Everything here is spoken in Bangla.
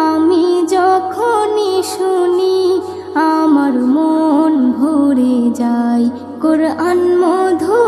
আমি যখনই শুনি আমার মন ভরে যায়। কোরআন মধুর